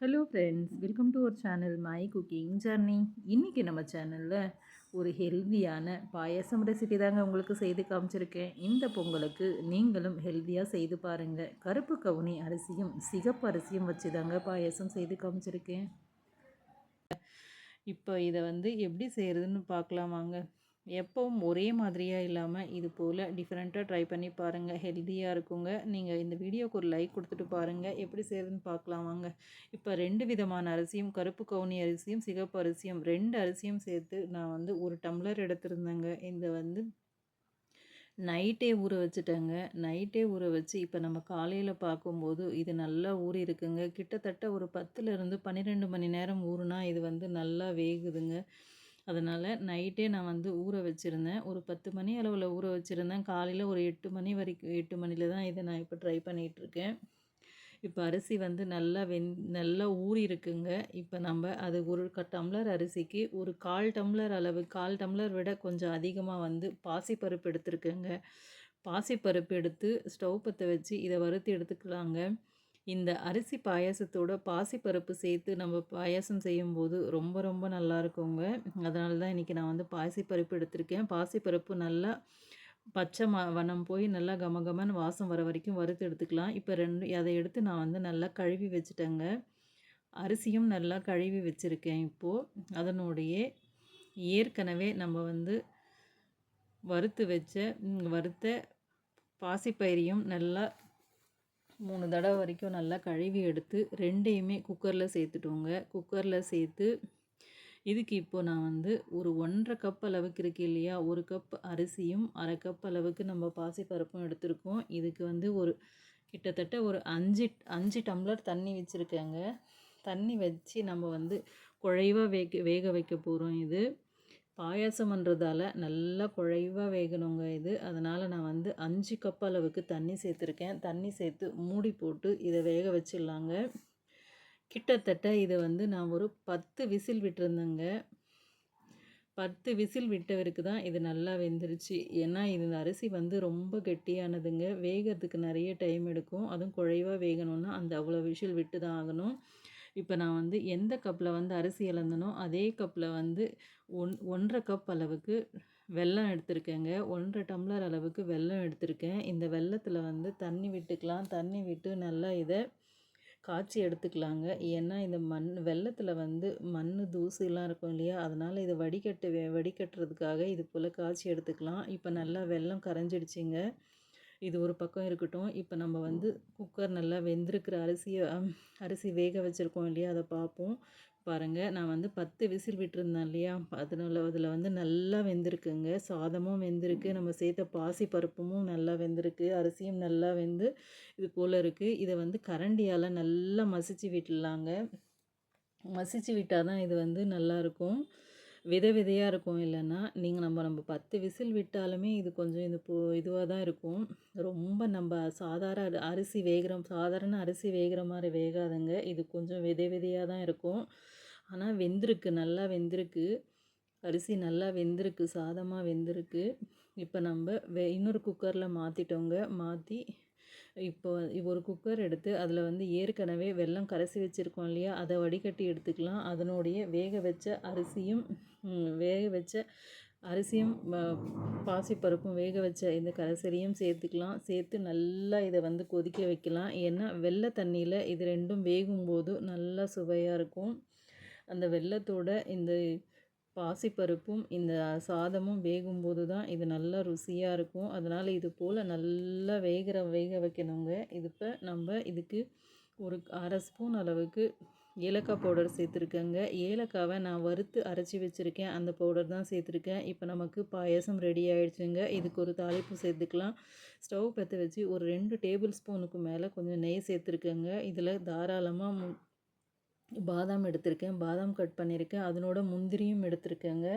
Hello friends welcome to our channel my cooking journey இன்றைக்கி நம்ம சேனலில் ஒரு ஹெல்த்தியான பாயசம் ரெசிபி தாங்க உங்களுக்கு செய்து காமிச்சிருக்கேன். இந்த பொங்கலுக்கு நீங்களும் ஹெல்த்தியாக செய்து பாருங்கள் கருப்பு கவுனி அரிசியும் சிகப்பு அரிசியும் வச்சு தாங்க பாயசம் செய்து காமிச்சிருக்கேன். இப்போ இதை வந்து எப்படி செய்கிறதுன்னு பார்க்கலாம் வாங்க. எப்பவும் ஒரே மாதிரியாக இல்லாமல் இது போல் டிஃப்ரெண்ட்டாக ட்ரை பண்ணி பாருங்கள் ஹெல்த்தியாக இருக்குங்க. நீங்கள் இந்த வீடியோக்கு ஒரு லைக் கொடுத்துட்டு பாருங்கள் எப்படி செய்கிறதுன்னு பார்க்கலாம் வாங்க. இப்போ ரெண்டு விதமான அரிசியும் கருப்பு கவுனி அரிசியும் சிகப்பு அரிசியும் ரெண்டு அரிசியும் சேர்த்து நான் வந்து ஒரு டம்ளர் எடுத்திருந்தேங்க. இந்த வந்து நைட்டே ஊற வச்சுட்டேங்க. நைட்டே ஊற வச்சு இப்போ நம்ம காலையில் பார்க்கும்போது இது நல்லா ஊறி இருக்குங்க. கிட்டத்தட்ட ஒரு பத்துலேருந்து பன்னிரெண்டு மணி நேரம் ஊறுனா இது வந்து நல்லா வேகுதுங்க. அதனால் நைட்டே நான் வந்து ஊற வச்சுருந்தேன். ஒரு பத்து மணி அளவில் ஊற வச்சுருந்தேன். காலையில் ஒரு எட்டு மணி வரைக்கும் எட்டு மணியில் தான் இதை நான் இப்போ ட்ரை பண்ணிகிட்ருக்கேன் இப்போ அரிசி வந்து நல்லா வெந் நல்லா ஊறி இருக்குங்க. இப்போ நம்ம அது ஒரு க டம்ளர் அரிசிக்கு ஒரு கால் டம்ளர் அளவு கால் டம்ளர் விட கொஞ்சம் அதிகமாக வந்து பாசிப்பருப்பு எடுத்துருக்கேங்க. பாசிப்பருப்பு எடுத்து ஸ்டவ் பற்ற வச்சு இதை வறுத்து எடுத்துக்கலாங்க. இந்த அரிசி பாயாசத்தோட பாசிப்பருப்பு சேர்த்து நம்ம பாயாசம் செய்யும்போது ரொம்ப ரொம்ப நல்லா இருக்குங்க. அதனால தான் இன்றைக்கி நான் வந்து பாசிப்பருப்பு எடுத்திருக்கேன். பாசிப்பருப்பு நல்லா பச்சை ம வனம் போய் நல்லா கமகமன்னு வாசம் வர வரைக்கும் வறுத்து எடுத்துக்கலாம். இப்போ ரெண்டு அதை எடுத்து நான் வந்து நல்லா கழுவி வச்சுட்டேங்க. அரிசியும் நல்லா கழுவி வச்சுருக்கேன் இப்போது அதனுடைய ஏற்கனவே நம்ம வந்து வறுத்து வச்ச வறுத்த பாசிப்பயிரையும் நல்லா மூணு தடவை வரைக்கும் நல்லா கழுவி எடுத்து ரெண்டையுமே குக்கரில் சேர்த்துட்டோங்க. குக்கரில் சேர்த்து இதுக்கு இப்போ நான் வந்து ஒரு ஒன்றரை கப் அளவுக்கு இருக்கு இல்லையா? ஒரு கப் அரிசியும் அரை கப் அளவுக்கு நம்ம பாசிப்பருப்பும் எடுத்திருக்கோம். இதுக்கு வந்து ஒரு கிட்டத்தட்ட ஒரு அஞ்சு அஞ்சு டம்ளர் தண்ணி வச்சுருக்கேங்க. தண்ணி வச்சு நம்ம வந்து குழைவாக வேக வேக வைக்க போகிறோம் இது. பாயாசம்ன்றதால நல்லா குழைவாக வேகணுங்க இது. அதனால் நான் வந்து அஞ்சு கப் அளவுக்கு தண்ணி சேர்த்துருக்கேன். தண்ணி சேர்த்து மூடி போட்டு இதை வேக வச்சிடலாங்க. கிட்டத்தட்ட இதை வந்து நான் ஒரு பத்து விசில் விட்டுருந்தேங்க. பத்து விசில் விட்டவருக்கு தான் இது நல்லா வெந்துருச்சு. ஏன்னா இந்த அரிசி வந்து ரொம்ப கெட்டியானதுங்க. வேகிறதுக்கு நிறைய டைம் எடுக்கும். அதுவும் குழைவாக வேகணும்னா அந்த அவ்வளோ விசில் விட்டு தான் ஆகணும். இப்போ நான் வந்து எந்த கப்பில் வந்து அரிசி இழந்தனோ அதே கப்பில் வந்து ஒன் ஒன்றரை கப் அளவுக்கு வெல்லம் எடுத்திருக்கேங்க. ஒன்றரை டம்ளர் அளவுக்கு வெல்லம் எடுத்திருக்கேன். இந்த வெள்ளத்தில் வந்து தண்ணி விட்டுக்கலாம். தண்ணி விட்டு நல்லா இதை காய்ச்சி எடுத்துக்கலாங்க. ஏன்னா இந்த மண் வெள்ளத்தில் வந்து மண் தூசுலாம் இருக்கும் இல்லையா? அதனால் இதை வடிகட்டு வடிகட்டுறதுக்காக இது போல் காய்ச்சி எடுத்துக்கலாம். இப்போ நல்லா வெள்ளம் கரைஞ்சிடுச்சிங்க. இது ஒரு பக்கம் இருக்கட்டும். இப்போ நம்ம வந்து குக்கர் நல்லா வெந்திருக்கிற அரிசியை அரிசி வேக வச்சுருக்கோம் இல்லையா? அதை பார்ப்போம் பாருங்கள் நான் வந்து பத்து விசில் விட்டுருந்தேன் இல்லையா? அதனால் அதில் வந்து நல்லா வெந்திருக்குங்க. சாதமும் வெந்திருக்கு. நம்ம சேர்த்த பாசி பருப்பும் நல்லா வெந்திருக்கு. அரிசியும் நல்லா வெந்து இது போல் இருக்குது இதை வந்து கரண்டியால் நல்லா மசிச்சு விட்டுலாங்க மசிச்சு விட்டால் தான் இது வந்து நல்லாயிருக்கும் விதை விதையாக இருக்கும் இல்லைன்னா நீங்கள் நம்ம நம்ம பத்து விசில் விட்டாலுமே இது கொஞ்சம் இது போ இதுவாக தான் இருக்கும். ரொம்ப நம்ம சாதாரண அரிசி வேகிற சாதாரண அரிசி வேகிற மாதிரி வேகாதுங்க. இது கொஞ்சம் விதை விதையாக தான் இருக்கும். ஆனால் வெந்திருக்கு நல்லா வெந்திருக்கு. அரிசி நல்லா வெந்திருக்கு சாதமாக வெந்திருக்கு. இப்போ நம்ம வே இன்னொரு குக்கரில் மாற்றிட்டோங்க மாற்றி இப்போ ஒரு குக்கர் எடுத்து அதில் வந்து ஏற்கனவே வெல்லம் கரைசி வச்சுருக்கோம் இல்லையா? அதை வடிகட்டி எடுத்துக்கலாம். அதனுடைய வேக வச்ச அரிசியும் வேக வச்ச அரிசியும் பாசிப்பருப்பும் வேக வச்ச இந்த கரைசரியும் சேர்த்துக்கலாம். சேர்த்து நல்லா இதை வந்து கொதிக்க வைக்கலாம். ஏன்னா வெள்ளை தண்ணியில் இது ரெண்டும் வேகும்போது நல்லா சுவையாக இருக்கும். அந்த வெள்ளத்தோட இந்த பாசிப்பருப்பும் இந்த சாதமும் வேகும்போது தான் இது நல்லா ருசியாக இருக்கும். அதனால் இது போல் நல்லா வேகிற வேக வைக்கணுங்க. இது இப்போ நம்ம இதுக்கு ஒரு அரை ஸ்பூன் அளவுக்கு ஏலக்காய் பவுடர் சேர்த்துருக்கேங்க. ஏலக்காவை நான் வறுத்து அரைச்சி வச்சுருக்கேன். அந்த பவுடர் தான் சேர்த்துருக்கேன். இப்போ நமக்கு பாயசம் ரெடி ஆகிடுச்சுங்க இதுக்கு ஒரு தாளிப்பு சேர்த்துக்கலாம். ஸ்டவ் பற்ற வச்சு ஒரு ரெண்டு டேபிள் ஸ்பூனுக்கு மேலே கொஞ்சம் நெய் சேர்த்துருக்கேங்க. இதில் தாராளமாக பாதாம் எடுத்திருக்கேன். பாதாம் கட் பண்ணியிருக்கேன். அதனோட முந்திரியும் எடுத்திருக்கேங்க.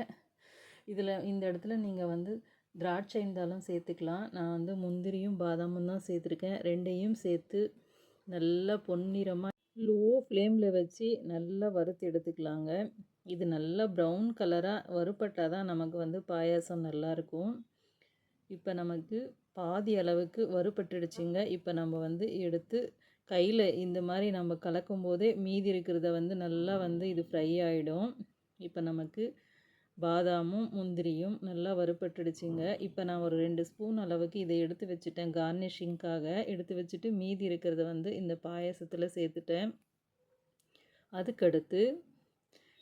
இதில் இந்த இடத்துல நீங்கள் வந்து திராட்சை இருந்தாலும் சேர்த்துக்கலாம். நான் வந்து முந்திரியும் பாதாமும் தான் சேர்த்துருக்கேன். ரெண்டையும் சேர்த்து நல்லா பொன்னிறமாக லோ ஃப்ளேமில் வச்சு நல்லா வறுத்து எடுத்துக்கலாங்க. இது நல்லா ப்ரௌன் கலராக வறுப்பட்டால் தான் நமக்கு வந்து பாயாசம் நல்லாயிருக்கும் இப்போ நமக்கு பாதி அளவுக்கு வறுபட்டுடுச்சுங்க. இப்போ நம்ம வந்து எடுத்து கையில் இந்த மாதிரி நம்ம கலக்கும் போதே மீதி இருக்கிறத வந்து நல்லா வந்து இது ஃப்ரை ஆகிடும் இப்போ நமக்கு பாதாமும் முந்திரியும் நல்லா வறுபட்டுடுச்சுங்க. இப்போ நான் ஒரு ரெண்டு ஸ்பூன் அளவுக்கு இதை எடுத்து வச்சுட்டேன். கார்னிஷிங்க்காக எடுத்து வச்சுட்டு மீதி இருக்கிறத வந்து இந்த பாயசத்தில் சேர்த்துட்டேன். அதுக்கடுத்து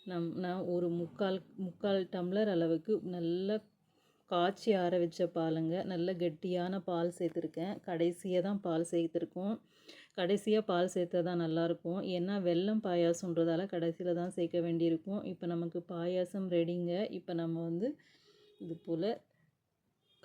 நம் நான் ஒரு முக்கால் முக்கால் டம்ளர் அளவுக்கு நல்லா காய்ச்சி ஆற வச்ச பாலுங்க. நல்ல கெட்டியான பால் சேர்த்துருக்கேன். கடைசியாக தான் பால் சேர்த்துருக்கோம். கடைசியாக பால் சேர்த்தா தான் நல்லாயிருக்கும். ஏன்னா வெல்லம் பாயாசன்றதால கடைசியில் தான் சேர்க்க வேண்டியிருக்கும். இப்போ நமக்கு பாயாசம் ரெடிங்க இப்போ நம்ம வந்து இது போல்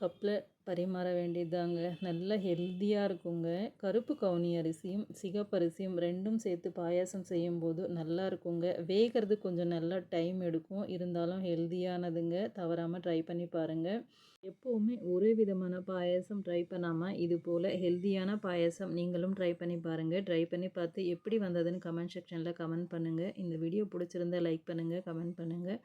கப்பில் பரிமாற வேண்டியதாங்க. நல்ல ஹெல்த்தியாக இருக்குங்க. கருப்பு கவுனி அரிசியும் சிகப்பரிசியும் ரெண்டும் சேர்த்து பாயாசம் செய்யும்போது நல்லா இருக்குங்க. வேகிறது கொஞ்சம் நல்லா டைம் எடுக்கும். இருந்தாலும் ஹெல்த்தியானதுங்க தவறாமல் ட்ரை பண்ணி பாருங்கள் எப்போவுமே ஒரே விதமான பாயாசம் ட்ரை பண்ணாமல் இது போல் ஹெல்த்தியான பாயாசம் நீங்களும் ட்ரை பண்ணி பாருங்கள் ட்ரை பண்ணி பார்த்து எப்படி வந்ததுன்னு கமெண்ட் செக்ஷனில் கமெண்ட் பண்ணுங்கள் இந்த வீடியோ பிடிச்சிருந்தா லைக் பண்ணுங்கள் கமெண்ட் பண்ணுங்கள்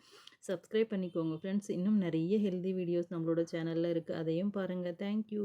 சப்ஸ்கிரைப் பண்ணிக்கோங்க ஃப்ரெண்ட்ஸ். இன்னும் நிறைய ஹெல்தி வீடியோஸ் நம்மளோட சேனலில் இருக்குது அதையும் பாருங்கள் தேங்க்யூ